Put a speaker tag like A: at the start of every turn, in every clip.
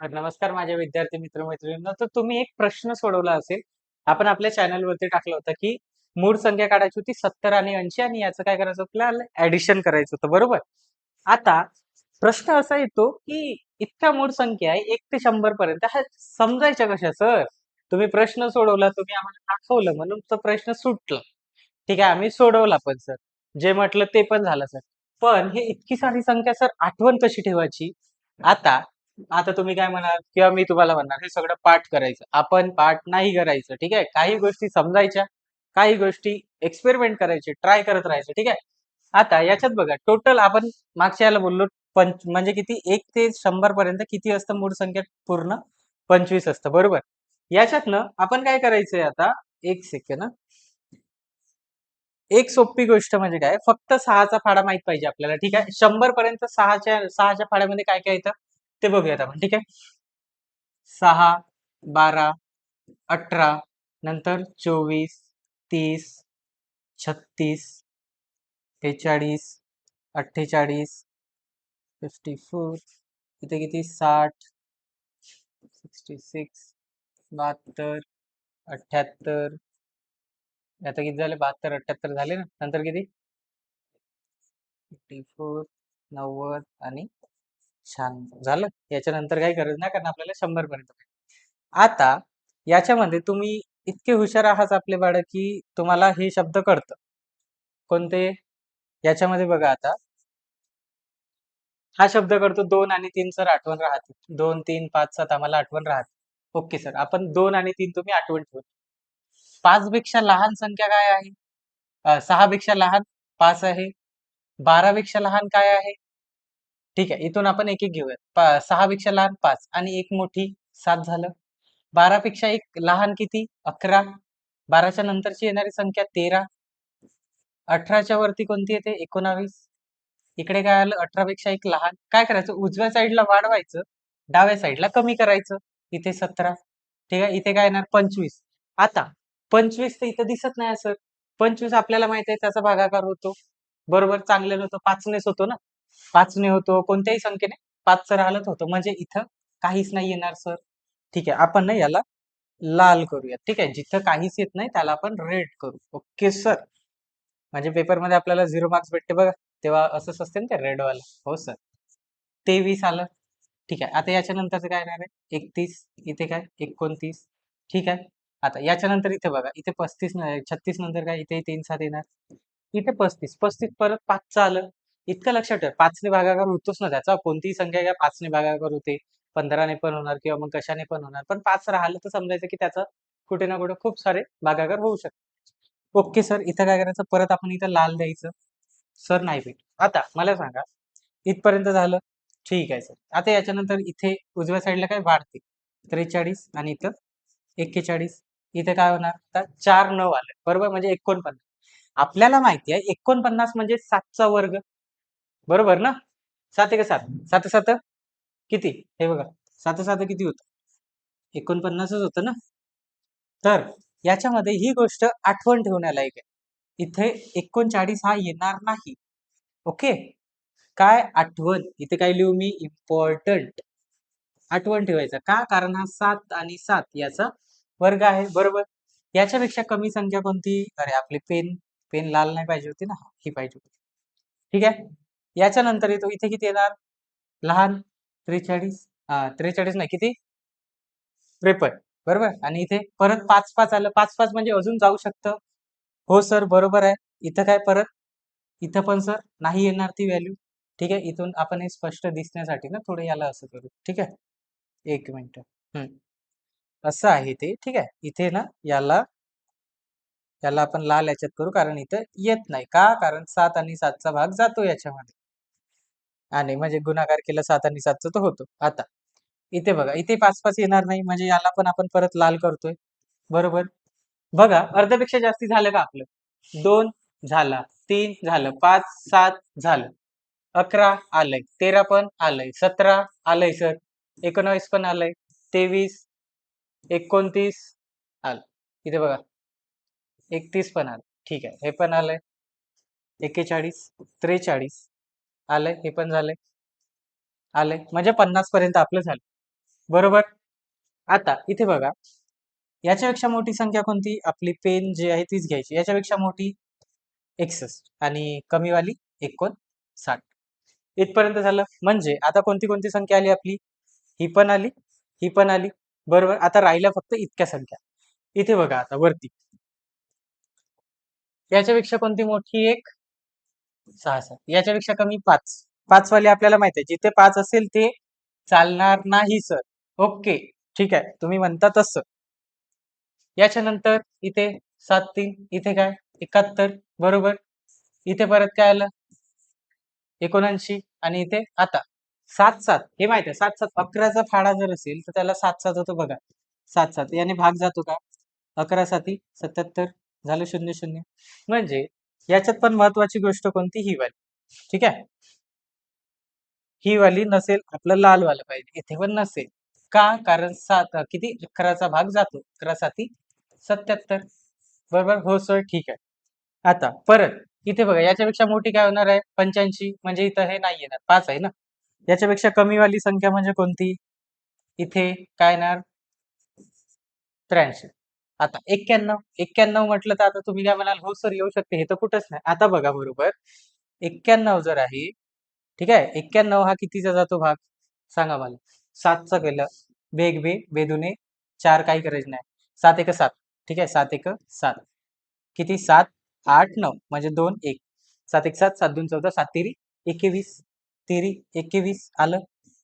A: नमस्कार माझ्या विद्यार्थी मित्र मैत्रिणींना तर तुम्ही एक प्रश्न सोडवला असेल. आपण आपल्या चॅनलवरती टाकलं होतं की मूळ संख्या काढायची होती सत्तर आणि ऐंशी आणि याचं काय करायचं आपल्याला ऍडिशन करायचं होतं. बरोबर? आता प्रश्न असा येतो की इतक्या मूळ संख्या आहे एक ते शंभर पर्यंत. हा समजायच्या कशा सर? तुम्ही प्रश्न सोडवला तुम्ही आम्हाला दाखवलं म्हणून तो प्रश्न सुटला. ठीक आहे आम्ही सोडवला पण सर. जे म्हटलं ते पण झालं सर. पण हे इतकी सारी संख्या सर आठवण कशी ठेवायची? आता आता तुम्ही काय म्हणाल? किंवा मी तुम्हाला म्हणणार हे सगळं पाठ करायचं. आपण पाठ नाही करायचं ठीक आहे? काही गोष्टी समजायच्या काही गोष्टी एक्सपेरिमेंट करायचे ट्राय करत राहायचं ठीक आहे? आता याच्यात बघा टोटल आपण मागच्या याला बोललो पंच म्हणजे किती? एक ते शंभर पर्यंत किती असतं मूळ संख्या? पूर्ण पंचवीस असतं बरोबर? याच्यातनं आपण काय करायचंय आता? एक सेकंड एक सोपी गोष्ट म्हणजे काय? फक्त सहाचा फाडा माहीत पाहिजे आपल्याला ठीक आहे? शंभर पर्यंत सहाच्या सहाच्या फाड्यामध्ये काय काय येतं? ते बघूयात आपण, ठीक आहे? सहा, बारा, अठरा, नंतर चोवीस, तीस, छत्तीस, बेचाळीस, अठ्ठेचाळीस फिफ्टी फोर इथे किती? साठ सिक्स्टी सिक्स बहात्तर, अठ्ठ्याहत्तर, आता किती झाले? बहात्तर, अठ्ठ्याहत्तर झाले ना? नंतर किती? फिफ्टी फोर नव्वद आणि छान झालं. याच्यानंतर काही गरज नाही कारण आपल्याला शंभर पर्यंत पाहिजे. आता याच्यामध्ये तुम्ही इतके हुशार आहात आपले बाळ की तुम्हाला हे शब्द कळतं. कोणते? याच्यामध्ये बघा आता. हा शब्द करतो दोन आणि तीन सर आठवण राहते. दोन तीन पाच सात आम्हाला आठवण राहते. ओके सर आपण दोन आणि तीन तुम्ही आठवण ठेवून पाच पेक्षा लहान संख्या काय आहे? अ, सहा पेक्षा लहान पाच आहे. बारा पेक्षा लहान काय आहे? ठीक आहे. इथून आपण एक एक घेऊयात सहा पेक्षा लहान पाच आणि एक मोठी सात झालं. बारा पेक्षा एक लहान किती? अकरा. बाराच्या नंतरची येणारी संख्या तेरा. अठराच्या वरती कोणती येते? एकोणावीस. इकडे काय आलं? अठरा पेक्षा एक लहान. काय करायचं? उजव्या साईडला वाढवायचं. डाव्या साईडला कमी करायचं. इथे सतरा. ठीक आहे? इथे काय येणार? पंचवीस. आता पंचवीस तर इथं दिसत नाही सर पंचवीस आपल्याला माहीत आहे त्याचा भागाकार होतो. बरोबर? चांगले होतो पाचनेच होतो ना? पाचने होतो कोणत्याही संख्येने पाचचं राहिलंच होतं. म्हणजे इथं काहीच नाही येणार सर. ठीक आहे आपण ना याला लाल करूया ठीक आहे जिथं काहीच येत नाही त्याला आपण रेड करू. Okay sir. म्हणजे पेपरमध्ये आपल्याला झिरो मार्क्स भेटते बघा. तेव्हा असंच असते ना ते रेडवाला. हो सर. तेवीस आलं. ठीक आहे आता याच्यानंतरचं काय येणार आहे? एकतीस. इथे काय? एकोणतीस. ठीक आहे. आता याच्यानंतर इथे बघा. इथे पस्तीस छत्तीस नंतर काय? इथे तीन सात येणार. इथे पस्तीस. पस्तीस परत पाचचं आलं. इतकं लक्षात ठेव. पाचने भागाकार होतोच ना त्याचा. कोणतीही संख्या घ्या पाचने भागाकार होते. पंधराने पण होणार किंवा मग कशाने पण होणार. पण पाच राहिलं तर समजायचं की त्याचा कुठे ना कुठे खूप सारे भागाकार होऊ शकतात. Okay sir. इथं काय करायचं? परत आपण इथं लाल द्यायचं. सर नाही भेट आता मला सांगा. इथपर्यंत झालं. ठीक आहे सर. आता याच्यानंतर इथे उजव्या साईडला काय वाढते? त्रेचाळीस आणि इथं एक्केचाळीस. इथे काय होणार? आता चार नऊ आले. बरोबर? म्हणजे एकोणपन्नास. आपल्याला माहिती आहे एकोणपन्नास म्हणजे सातचा वर्ग. बरोबर ना? सात एक सात. सात सात किती? हे बघा. सात सात किती होतं? एकोणपन्नासच होतं ना? तर याच्यामध्ये ही गोष्ट आठवण ठेवण्यालायक आहे. इथे एकोणचाळीस हा येणार नाही. ओके? काय आठवण? इथे काय लिहू मी? इम्पॉर्टंट आठवण ठेवायचं. का? कारण हा सात आणि सात याचा वर्ग आहे. बरोबर? याच्यापेक्षा कमी संख्या कोणती? अरे आपली पेन. पेन लाल नाही पाहिजे होती ना? ही पाहिजे होती. ठीक आहे? याच्यानंतर येतो इथे किती येणार? लहान त्रेचाळीस हा त्रेचाळीस नाही किती? त्रेपन्न बरोबर? आणि इथे परत पाच पाच आलं पाच पाच म्हणजे अजून जाऊ शकतं. हो सर बरोबर आहे. इथं काय परत? इथं पण सर नाही येणार ती व्हॅल्यू. ठीक आहे इथून आपण हे स्पष्ट दिसण्यासाठी ना थोडं याला असं करू. ठीक आहे? एक मिनिट. हम्म असं आहे ते. ठीक आहे? इथे ना याला याला आपण लाल याच्यात करू कारण इथं येत नाही. का? कारण सात आणि सातचा भाग जातो याच्यामध्ये. आणि म्हणजे गुणाकार केला सात आणि सातचा तो होतो. आता. इथे बघा. इथे पाच पाच येणार नाही. म्हणजे याला पण आपण परत लाल करतोय. बरोबर? बघा. अर्ध्यापेक्षा जास्ती झालं का आपलं? दोन झाला. तीन झालं. पाच सात झालं. अकरा आलंय. तेरा पण आलंय. सतरा आलंय सर. एकोणावीस पण आलंय. तेवीस एकोणतीस आलं. इथे बघा. एकतीस पण आलं. ठीक आहे. हे पण आलंय. एक्केचाळीस त्रेचाळीस आलंय हे पण झालंय. आलंय. म्हणजे पन्नास पर्यंत आपलं झालं. बरोबर? आता इथे बघा. याच्यापेक्षा मोठी संख्या कोणती? आपली पेन जी आहे तीच घ्यायची. याच्यापेक्षा मोठी एकसष्ट आणि कमीवाली एकोणसाठ. इथपर्यंत झालं. म्हणजे आता कोणती कोणती संख्या आली आपली? ही पण आली ही पण आली. बरोबर? आता राहिल्या फक्त इतक्या संख्या. इथे बघा आता वरती. याच्यापेक्षा कोणती मोठी एक? सहा सात याच्यापेक्षा कमी पाच. पाच वाले आपल्याला माहीत आहे. जिथे पाच असेल ते चालणार नाही सर. ओके. ठीक आहे. तुम्ही म्हणता तसं. याच्यानंतर इथे सात तीन. इथे काय? एकाहत्तर. बरोबर? इथे परत काय आलं? एकोणऐंशी. आणि इथे आता. सात सात हे माहीत आहे. सात सात अकराचा फाडा जर असेल तर त्याला सात सात होतो बघा. सात सात याने भाग जातो का? अकरा साती. सत्याहत्तर. झालं शून्य शून्य. म्हणजे याच्यात पण महत्वाची गोष्ट कोणती? ही वाली. ठीक आहे? ही वाली नसेल आपलं लाल वाला पाहिजे. इथे पण नसेल. का? कारण सात किती? अकराचा भाग जातो. अकरा साती सत्याहत्तर बरोबर? हो सर. ठीक आहे. आता परत. इथे बघा याच्यापेक्षा मोठी काय होणार आहे? पंच्याऐंशी. म्हणजे इथं हे नाही येणार. पाच आहे ना? याच्यापेक्षा कमी वाली संख्या म्हणजे कोणती? इथे काय येणार? त्र्याऐंशी. आता एक्क्याण्णव एक्क्याण्णव म्हटलं तर आता तुम्ही काय म्हणाल हो सर येऊ शकते. हे तर कुठंच नाही. आता बघा बरोबर. एक्क्याण्णव जर आहे ठीक आहे? एक्क्याण्णव हा कितीचा जातो भाग? सांगा मला. सातचा केलं. बेग बे बेदुने चार काही गरज नाही. सात एक सात. ठीक आहे? सात एक सात. किती? सात आठ नऊ. म्हणजे दोन एक. सात एक सात. सात दोन चौदा. सात तेरी एकवीस. तेरी एकवीस आलं.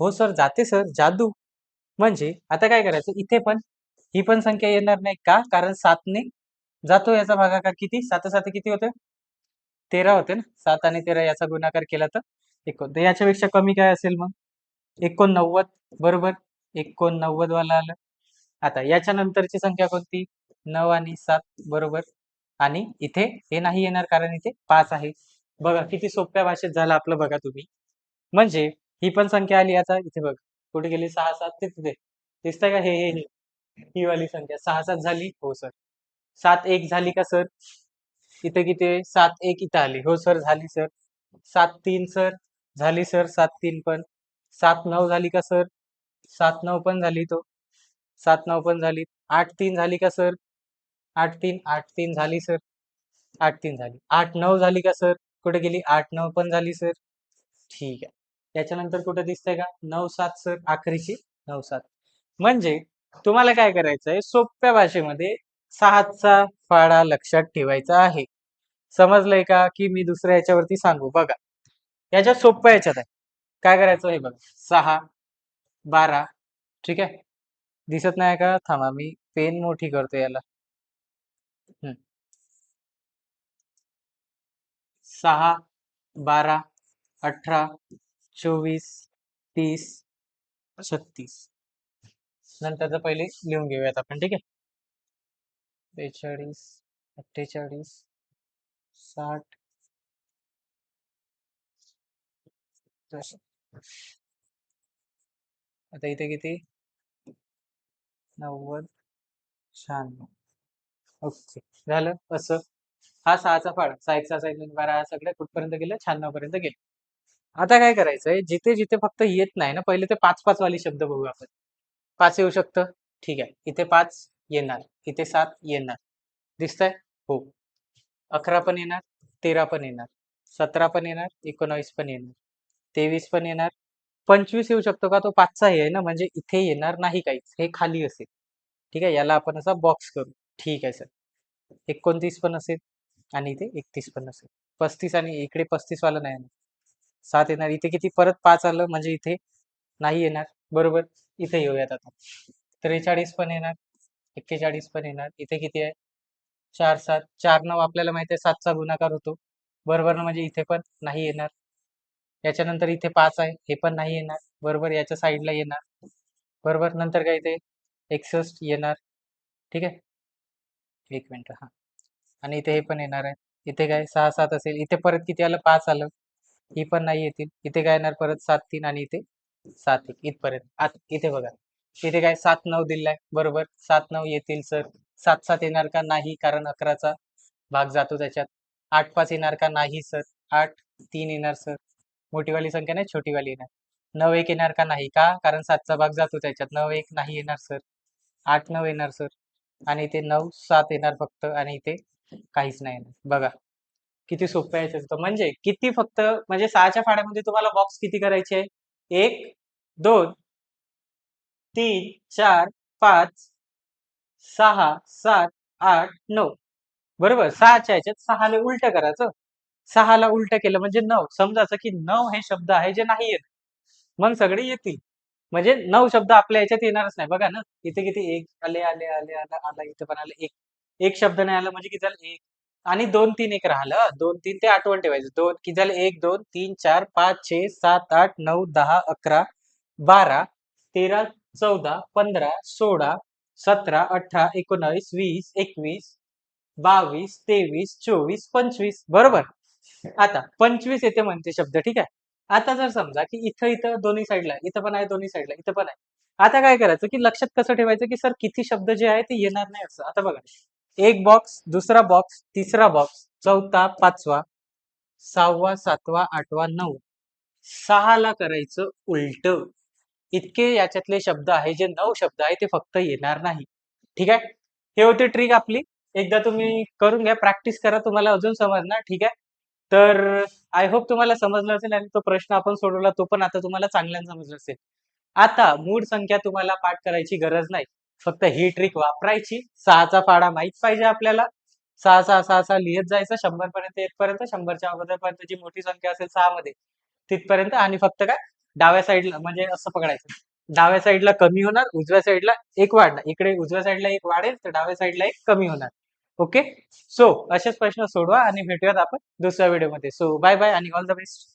A: हो सर जाते सर जादू. म्हणजे आता काय करायचं? इथे पण ही पण संख्या येणार नाही का? कारण सातने जातो याचा भागाकार किती? सात सात किती होते तेरा होते ना? सात आणि तेरा याचा गुणाकार केला तर एकोण तर याच्यापेक्षा कमी काय असेल मग? एकोणनव्वद बरोबर? एकोणनव्वद वाला आलं. आता याच्यानंतरची संख्या कोणती? नऊ आणि सात बरोबर? आणि इथे हे नाही येणार कारण इथे पाच आहे. बघा किती सोप्या भाषेत झालं आपलं बघा तुम्ही. म्हणजे ही पण संख्या आली आता. इथे बघ. कुठे गेली? सहा सात ते तिथे. दिसतंय का? हे हे. ही वाली संख्या सहा सात झाली? हो सर. सात एक झाली का सर? इथे किती सात एक इथं आली. हो सर झाली सर. सात तीन सर. झाली सर सात तीन पण. सात नऊ झाली का सर? सात नऊ पण झाली तो. सात नऊ पण झाली. आठ तीन झाली का सर? आठ तीन? आठ तीन झाली सर. आठ तीन झाली. आठ नऊ झाली का सर? कुठे गेली? आठ नऊ पण झाली सर. ठीक आहे. त्याच्यानंतर कुठे दिसतंय का? नऊ सात सर. आखरीची नऊ सात. म्हणजे तुम्हाला काय करायचं आहे सोप्या भाषेमध्ये सहाचा फाळा लक्षात ठेवायचा आहे. समजलंय का? की मी दुसऱ्या याच्यावरती सांगू? बघा. याच्यात सोप्या याच्यात आहे. काय करायचं हे बघा. सहा बारा. ठीक आहे? दिसत नाही का? थांबा मी पेन मोठी करतो याला. हम्म. सहा बारा अठरा चोवीस तीस छत्तीस. नंतरचं पहिले लिहून घेऊयात आपण ठीक आहे? बेचाळीस अठ्ठेचाळीस साठ. आता इथे किती? नव्वद. शहाण्णव. ओके. झालं? असं. हा सहाचा फाड सहा एक सहा सहा एक दोन बारा हा सगळं कुठपर्यंत गेलं शहाण्णव पर्यंत गेलं आता काय करायचंय? जिथे जिथे फक्त येत नाही ना पहिले ते पाच पाच वाले शब्द बघू आपण. पाच येऊ शकतं. ठीक आहे. इथे पाच येणार. इथे सात येणार. दिसतंय? हो. अकरा पण येणार तेरा पण येणार. सतरा पण येणार एकोणावीस पण येणार. तेवीस पण येणार. पंचवीस येऊ शकतो का? तो पाचचा हे आहे ना? म्हणजे इथे येणार नाही काहीच. हे खाली असेल. ठीक आहे? याला आपण असा बॉक्स करू. ठीक आहे सर एकोणतीस पण असेल आणि इथे एकतीस पण असेल. पस्तीस आणि इकडे पस्तीस वाला नाही येणार. सात येणार. इथे किती? परत पाच आलं म्हणजे इथे नाही येणार. बरोबर? इथे येऊयात आता. त्रेचाळीस पण येणार एक्केचाळीस पण येणार. इथे किती आहे? चार सात. चार नऊ आपल्याला माहिती आहे सातचा गुणाकार होतो. बरोबर ना? म्हणजे इथे पण नाही येणार. याच्यानंतर इथे पाच आहे हे पण नाही येणार. बरोबर याच्या साईडला येणार. बरोबर? नंतर काय इथे? एकसष्ट येणार. ठीक आहे? एक मिनटं हा. आणि इथे हे पण येणार आहे. इथे काय? सहा सात असेल. इथे परत किती आलं? पाच आलं. ही पण नाही येतील. इथे काय येणार? परत सात तीन आणि इथे सात एक इथपर्यंत. आता इथे बघा. इथे काय सात नऊ दिलाय. बरोबर? सात नऊ येतील सर. सात सात येणार का नाही? कारण अकराचा भाग जातो त्याच्यात. आठ पाच येणार का नाही सर? आठ तीन येणार सर. मोठीवाली संख्या नाही छोटीवाली येणार. नऊ एक येणार का नाही का? कारण सातचा भाग जातो त्याच्यात. नऊ एक नाही येणार सर. आठ नऊ येणार सर. आणि इथे नऊ सात येणार फक्त आणि इथे काहीच नाही येणार. बघा. किती सोपं आहे म्हणजे किती फक्त म्हणजे सहाच्या फाड्यामध्ये तुम्हाला बॉक्स किती करायचे आहे? एक दोन तीन चार पाच सहा सात आठ नऊ. बरोबर? सहाच्या ह्याच्यात सहाला उलट करायचं. सहाला उलट केलं म्हणजे नऊ. समजायचं की नऊ हे शब्द आहे जे नाही येत. मग सगळे येतील. म्हणजे नऊ शब्द आपल्या याच्यात येणारच नाही. बघा ना. इथे किती एक आले आले आले आला आला इथे पण आले एक. एक शब्द नाही आला म्हणजे किती झालं? एक. आणि दोन तीन एक राहिलं. दोन तीन ते आठवण ठेवायचं. दोन कि झालं एक दोन तीन चार पाच छे सात आठ नऊ दहा अकरा बारा तेरा चौदा पंधरा सोळा सतरा अठरा एकोणावीस वीस एकवीस बावीस तेवीस चोवीस पंचवीस. बरोबर? आता पंचवीस येते म्हणते शब्द ठीक आहे? आता जर समजा की इथं इथं दोन्ही साईडला इथं पण आहे दोन्ही साईडला इथं पण आहे. आता काय करायचं की लक्षात कसं ठेवायचं की सर किती शब्द जे आहे ते येणार नाही असं. आता बघा. एक बॉक्स दुसरा बॉक्स तिसरा बॉक्स चौथा पाचवा सहावा सातवा आठवा नऊ सहाला करायचं उलट. इतके याच्यातले शब्द आहे जे नऊ शब्द आहे ते फक्त येणार नाही. ठीक आहे? हे होते ट्रिक आपली. एकदा तुम्ही करून घ्या प्रॅक्टिस करा तुम्हाला अजून समजणार ठीक आहे? तर आय होप तुम्हाला समजलं असेल आणि तो प्रश्न आपण सोडवला तो पण आता तुम्हाला चांगल्यानं समजला असेल. आता मूळ संख्या तुम्हाला पाठ करायची गरज नाही. फक्त ही ट्रिक वापरायची. सहाचा फाडा माहीत पाहिजे आपल्याला. सहा सहा सहा सहा लिहित जायचं शंभर पर्यंत येतपर्यंत शंभरच्या अगोदरपर्यंत जी मोठी संख्या असेल सहा मध्ये तिथपर्यंत आणि फक्त काय? डाव्या साईडला म्हणजे असं पकडायचं. डाव्या साईडला कमी होणार उजव्या साईडला एक वाढणार. इकडे उजव्या साईडला एक वाढेल तर डाव्या साईडला एक कमी होणार. ओके सो असेच प्रश्न सोडवा आणि भेटूयात आपण दुसऱ्या व्हिडिओमध्ये सो बाय बाय आणि ऑल द बेस्ट